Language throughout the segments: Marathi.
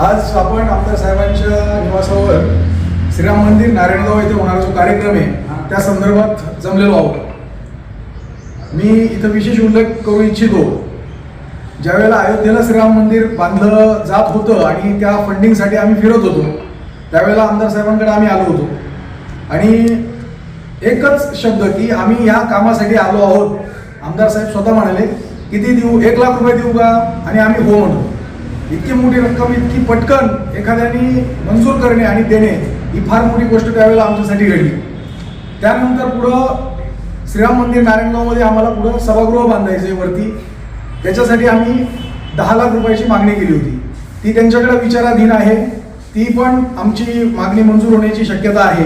आज आपण आमदार साहेबांच्या निवासावर श्रीराम मंदिर नारायणगाव येथे होणारा जो कार्यक्रम आहे त्या संदर्भात जमलेलो आहोत. मी इथं विशेष उल्लेख करू इच्छितो. ज्यावेळेला अयोध्येला श्रीराम मंदिर बांधलं जात होतं आणि त्या फंडिंगसाठी आम्ही फिरत होतो त्यावेळेला आमदार साहेबांकडे आम्ही आलो होतो. आणि एकच शब्द की आम्ही या कामासाठी आलो आहोत. आमदार साहेब स्वतः म्हणाले किती देऊ? एक लाख रुपये देऊ का? आणि आम्ही हो म्हणतो. इतकी मोठी रक्कम इतकी पटकन एखाद्याने मंजूर करणे आणि देणे ही फार मोठी गोष्ट त्यावेळेला आमच्यासाठी घडली. त्यानंतर पुढं श्रीराम मंदिर नारायणगावमध्ये आम्हाला पुढं सभागृह बांधायचं वरती. त्याच्यासाठी आम्ही दहा लाख रुपयाची मागणी केली होती. ती त्यांच्याकडे विचाराधीन आहे. ती पण आमची मागणी मंजूर होण्याची शक्यता आहे.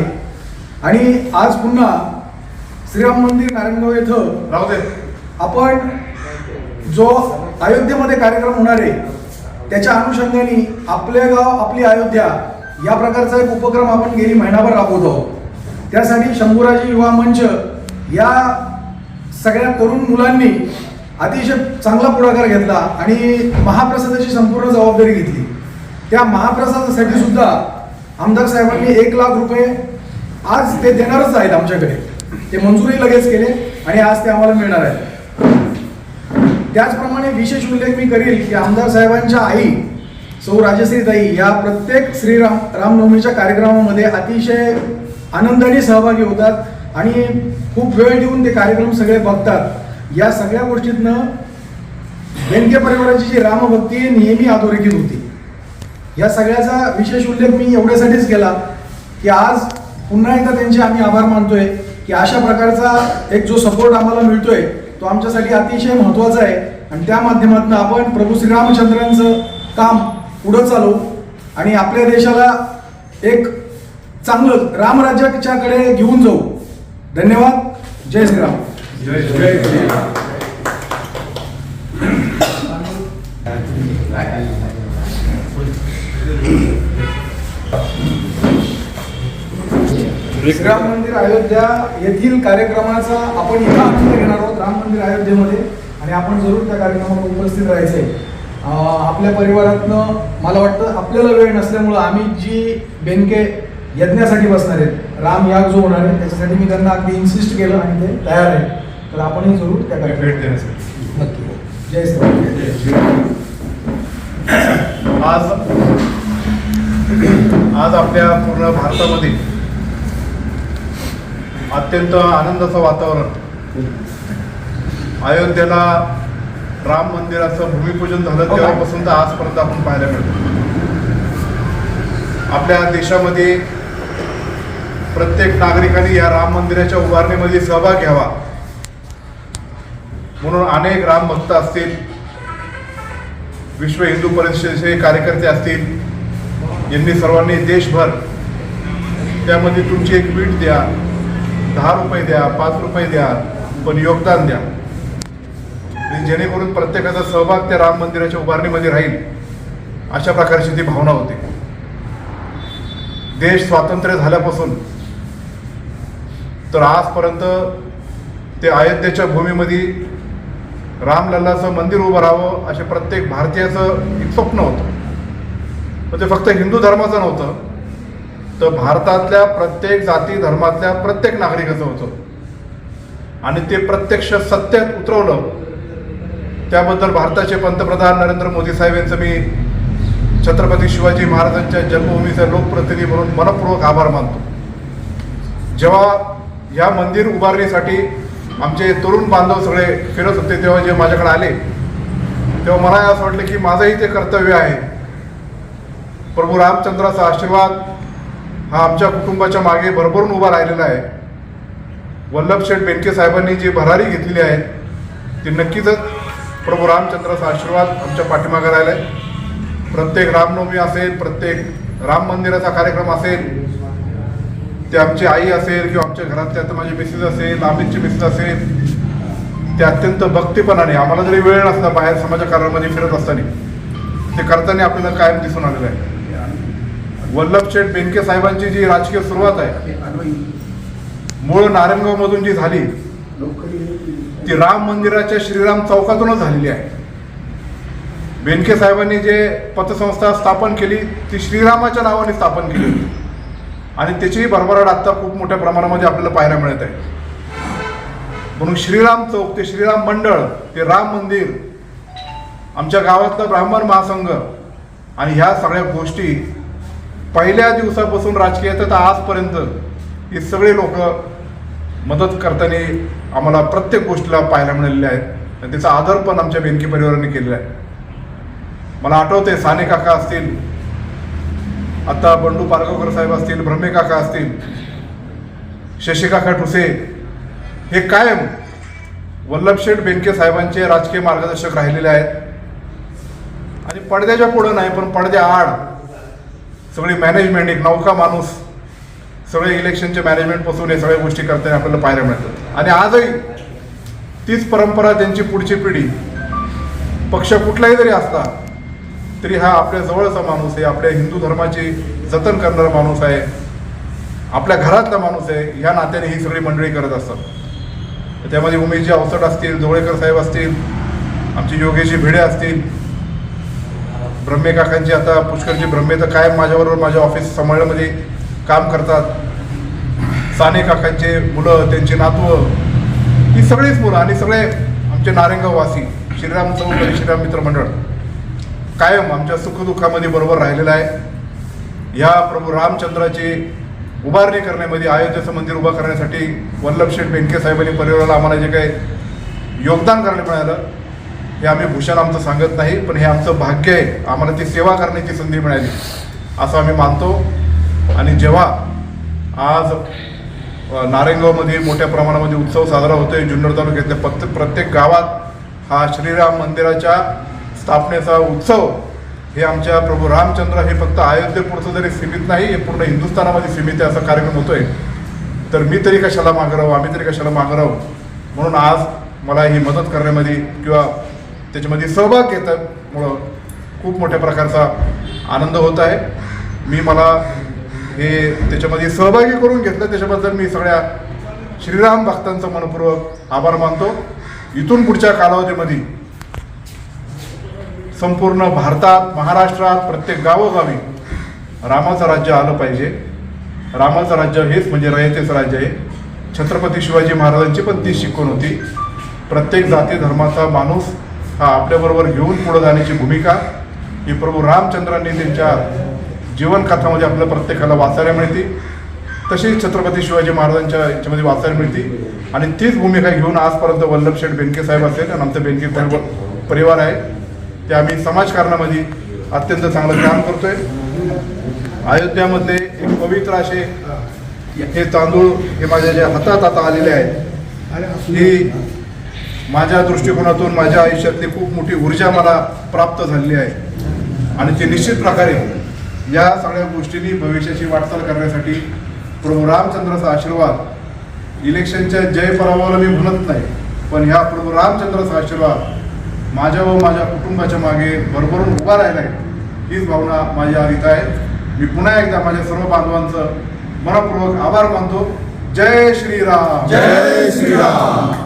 आणि आज पुन्हा श्रीराम मंदिर नारायणगाव येथं आपण जो अयोध्येमध्ये कार्यक्रम होणार आहे त्याच्या अनुषंगाने आपले गाव आपली अयोध्या या प्रकारचा एक उपक्रम आपण गेली महिनाभर राबवत. आहोत त्यासाठी शंभूराजी युवा मंच या सगळ्या तरुण मुलांनी अतिशय चांगला पुढाकार घेतला आणि महाप्रसादाची संपूर्ण जबाबदारी घेतली. त्या महाप्रसादासाठी सुद्धा आमदार साहेबांनी एक लाख रुपये आज ते देणारच आहेत आमच्याकडे. ते मंजुरी लगेच केले आणि आज ते आम्हाला मिळणार आहे त्याचप्रमाणे विशेष उल्लेख मी करील की आमदार साहेबांच्या आई सौ. राजश्रीताई या प्रत्येक श्रीराम रामनवमीच्या कार्यक्रमामध्ये अतिशय आनंदाने सहभागी होतात आणि खूप वेळ देऊन ते कार्यक्रम सगळे बघतात. या सगळ्या गोष्टीतनं बेनके परिवाराची जी रामभक्ती आहे, नेहमी अधोरेखित होती. या सगळ्याचा विशेष उल्लेख मी एवढ्यासाठीच केला की आज पुन्हा एकदा त्यांचे आम्ही आभार मानतोय की अशा प्रकारचा एक जो सपोर्ट आम्हाला मिळतोय तो आमच्यासाठी अतिशय महत्त्वाचा आहे. आणि त्या माध्यमातून आपण प्रभू श्रीरामचंद्रांचं काम पुढं चालू आणि आपल्या देशाला एक चांगलं रामराज्याच्याकडे घेऊन जाऊ. धन्यवाद. जय श्रीराम. जय जय श्रीराम. श्रीराम मंदिर अयोध्या येथील कार्यक्रमाचा आपण इथं आनंद घेणार आहोत राम मंदिर अयोध्येमध्ये. आणि आपण जरूर त्या कार्यक्रमाला उपस्थित राहायचंय आपल्या परिवारातनं मला वाटतं आपल्याला वेळ नसल्यामुळं आम्ही जी बेनके यज्ञासाठी बसणार आहेत राम याग जो होणार आहे त्याच्यासाठी मी त्यांना अगदी इन्सिस्ट केलं आणि ते तयार आहे तर आपणही जरूर त्या भेट देण्यासाठी नक्की. जय श्रीराम आज आज आपल्या पूर्ण भारतामध्ये अत्यंत आनंदाचं वातावरण. अयोध्येला राम मंदिराचं भूमिपूजन झालं. तेव्हापासून तर आजपर्यंत आपण पाहायला मिळतो. आपल्या देशामध्ये प्रत्येक नागरिकाने या राम मंदिराच्या उभारणीमध्ये सहभाग घ्यावा. म्हणून अनेक राम भक्त असतील विश्व हिंदू परिषदेचे कार्यकर्ते असतील यांनी सर्वांनी देशभर त्यामध्ये तुमची एक वीट द्या. दहा रुपये द्या पाच रुपये द्या पण योगदान द्या. जेणेकरून प्रत्येकाचा सहभाग त्या राम मंदिराच्या उभारणीमध्ये राहील अशा प्रकारची ती भावना होती. देश स्वातंत्र्य झाल्यापासून तर आजपर्यंत ते अयोध्येच्या भूमीमध्ये रामलल्लाचं मंदिर उभं राहावं असे प्रत्येक भारतीयाचं एक स्वप्न होतं. पण ते फक्त हिंदू धर्माचं नव्हतं. तर भारतातल्या प्रत्येक जाती धर्मातल्या प्रत्येक नागरिकाचं होतं. आणि ते प्रत्यक्ष सत्यात उतरवलं त्याबद्दल भारताचे पंतप्रधान नरेंद्र मोदी साहेब यांचं मी छत्रपती शिवाजी महाराजांच्या जन्मभूमीचा लोकप्रतिनिधी म्हणून मनपूर्वक आभार मानतो. जेव्हा या मंदिर उभारणीसाठी आमचे तरुण बांधव सगळे फिरत होते तेव्हा जे माझ्याकडे आले तेव्हा मला असं वाटलं की माझंही ते कर्तव्य आहे. प्रभू रामचंद्राचा आशीर्वाद हा आमच्या कुटुंबाच्या मागे भरभरून उभा राहिलेला आहे. वल्लभशेठ बेनके साहेबांनी जी भरारी घेतलेली आहे ती नक्कीच प्रभू रामचंद्राचा आशीर्वाद आमच्या पाठीमागे राहिला आहे प्रत्येक रामनवमी असेल प्रत्येक राम मंदिराचा कार्यक्रम असेल ते आमची आई असेल किंवा आमच्या घरातले आता माझी मिसेस असेल अमितची मिसेस असेल ते अत्यंत भक्तीपणाने आम्हाला जरी वेळ नसला बाहेर समाजकारणामध्ये फिरत असताना ते करताना आपल्याला कायम दिसून आलेलं आहे. वल्लभशेठ बेनके साहेबांची जी राजकीय सुरुवात आहे मूळ नारायणगाव मधून जी झाली ती राम मंदिराच्या श्रीराम चौकातूनच झालेली आहे. बेनके साहेबांनी जे पतसंस्था स्थापन केली ती श्रीरामाच्या नावाने स्थापन केली होती. आणि त्याचीही भरभराट आत्ता खूप मोठ्या प्रमाणामध्ये आपल्याला पाहायला मिळत आहे. म्हणून श्रीराम चौक ते श्रीराम मंडळ ते राम मंदिर आमच्या गावातलं ब्राह्मण महासंघ आणि ह्या सगळ्या गोष्टी पहिल्या दिवसापासून राजकीय तर आजपर्यंत हे सगळे लोक मदत करताना आम्हाला प्रत्येक गोष्टीला पाहायला मिळालेले आहेत. आणि त्याचा आदर पण आमच्या बेनकी परिवाराने केलेला आहे. मला आठवते साने काका असतील आता बंडू पारगावकर साहेब असतील ब्रह्मे काका असतील शशिकाका ठुसे हे कायम वल्लभशेठ बेनके साहेबांचे राजकीय मार्गदर्शक राहिलेले आहेत. आणि पडद्याच्या पुढं नाही पण पडद्या आड सगळी मॅनेजमेंट एक नौका माणूस सगळे इलेक्शनचे मॅनेजमेंटपासून हे सगळ्या गोष्टी करताना आपल्याला पाहायला मिळतात आणि आजही तीच परंपरा त्यांची पुढची पिढी पक्ष कुठलाही जरी असला तरी हा आपल्या जवळचा माणूस आहे आपल्या हिंदू धर्माची जतन करणारा माणूस आहे आपल्या घरातला माणूस आहे ह्या नात्याने ही सगळी मंडळी करत असतात. त्यामध्ये उमेशजी अवसट असतील जोळेकर साहेब असतील आमची योगेशी भिडे असतील ब्रह्मे काकांची आता पुष्करची ब्रह्मे तर कायम माझ्याबरोबर माझ्या ऑफिस सांभाळण्यामध्ये काम करतात. साने काकांचे मुलं त्यांचे नातवं ही सगळीच मुलं आणि सगळे आमचे नारायणगाव श्रीराम चौक आणि श्रीराम मित्र मंडळ. कायम आमच्या सुखदुःखामध्ये बरोबर राहिलेलं आहे. या प्रभू रामचंद्राची उभारणी करण्यामध्ये अयोध्येचं मंदिर उभं करण्यासाठी वल्लभशेठ बेंके साहेबांनी परिवाराला आम्हाला जे काही योगदान करायला मिळालं हे आम्ही भूषण आमचं सांगत नाही पण हे आमचं भाग्य आहे. आम्हाला ती सेवा करण्याची संधी मिळाली. असं आम्ही मानतो. आणि जेव्हा आज नारायणगावमध्ये मोठ्या प्रमाणामध्ये उत्सव साजरा होतोय जुन्नर तालुक्यातल्या प्रत्येक प्रत्येक गावात हा श्रीराम मंदिराच्या स्थापनेचा उत्सव हे आमच्या प्रभू रामचंद्र हे फक्त अयोध्येपुरतं जरी सीमित नाही हे पूर्ण हिंदुस्थानामध्ये सीमित आहे असा कार्यक्रम होतोय. तर मी तरी कशाला मागं राहू? आम्ही तरी कशाला मागं राहू? म्हणून आज मला ही मदत करण्यामध्ये किंवा त्याच्यामध्ये सहभाग घेण्यामुळं खूप मोठ्या प्रकारचा आनंद होत आहे. मी मला हे त्याच्यामध्ये सहभागी करून घेतलं. त्याच्याबद्दल मी सगळ्या श्रीराम भक्तांचा मनपूर्वक आभार मानतो. इथून पुढच्या कालावधीमध्ये संपूर्ण भारतात महाराष्ट्रात प्रत्येक गावोगावी रामाचं राज्य आलं पाहिजे. रामाचं राज्य हेच म्हणजे रयतेचं राज्य आहे. छत्रपती शिवाजी महाराजांची पण ती शिकवण होती. प्रत्येक जाती धर्माचा माणूस हा आपल्याबरोबर घेऊन पुढे जाण्याची भूमिका. ही प्रभू रामचंद्रांनी त्यांच्या जीवनकथामध्ये आपल्या प्रत्येकाला वाचायला मिळते. तशीच छत्रपती शिवाजी महाराजांच्या याच्यामध्ये वाचायला मिळते. आणि तीच भूमिका घेऊन आजपर्यंत वल्लभशेठ बेनके साहेब असेल आणि आमचं बेनके परिवार परिवार आहे. ते आम्ही समाजकारणामध्ये अत्यंत चांगलं काम करतोय. अयोध्यामधले एक पवित्र असे हे तांदूळ हे माझ्या ज्या हातात आता आलेले आहेत ही माझ्या दृष्टिकोनातून माझ्या आयुष्यातली खूप मोठी ऊर्जा मला प्राप्त झालेली आहे. आणि ते निश्चित प्रकारे या सगळ्या गोष्टींनी भविष्याची वाटचाल करण्यासाठी प्रभू रामचंद्राचा आशीर्वाद इलेक्शनच्या जय पराभवाला मी म्हणत नाही पण ह्या प्रभू रामचंद्राचा आशीर्वाद माझ्या व माझ्या कुटुंबाच्या मागे भरभरून उभा राहिला आहे. हीच भावना माझ्या इथं आहे. मी पुन्हा एकदा माझ्या सर्व बांधवांचं मनपूर्वक आभार मानतो. जय श्रीराम. जय श्रीराम.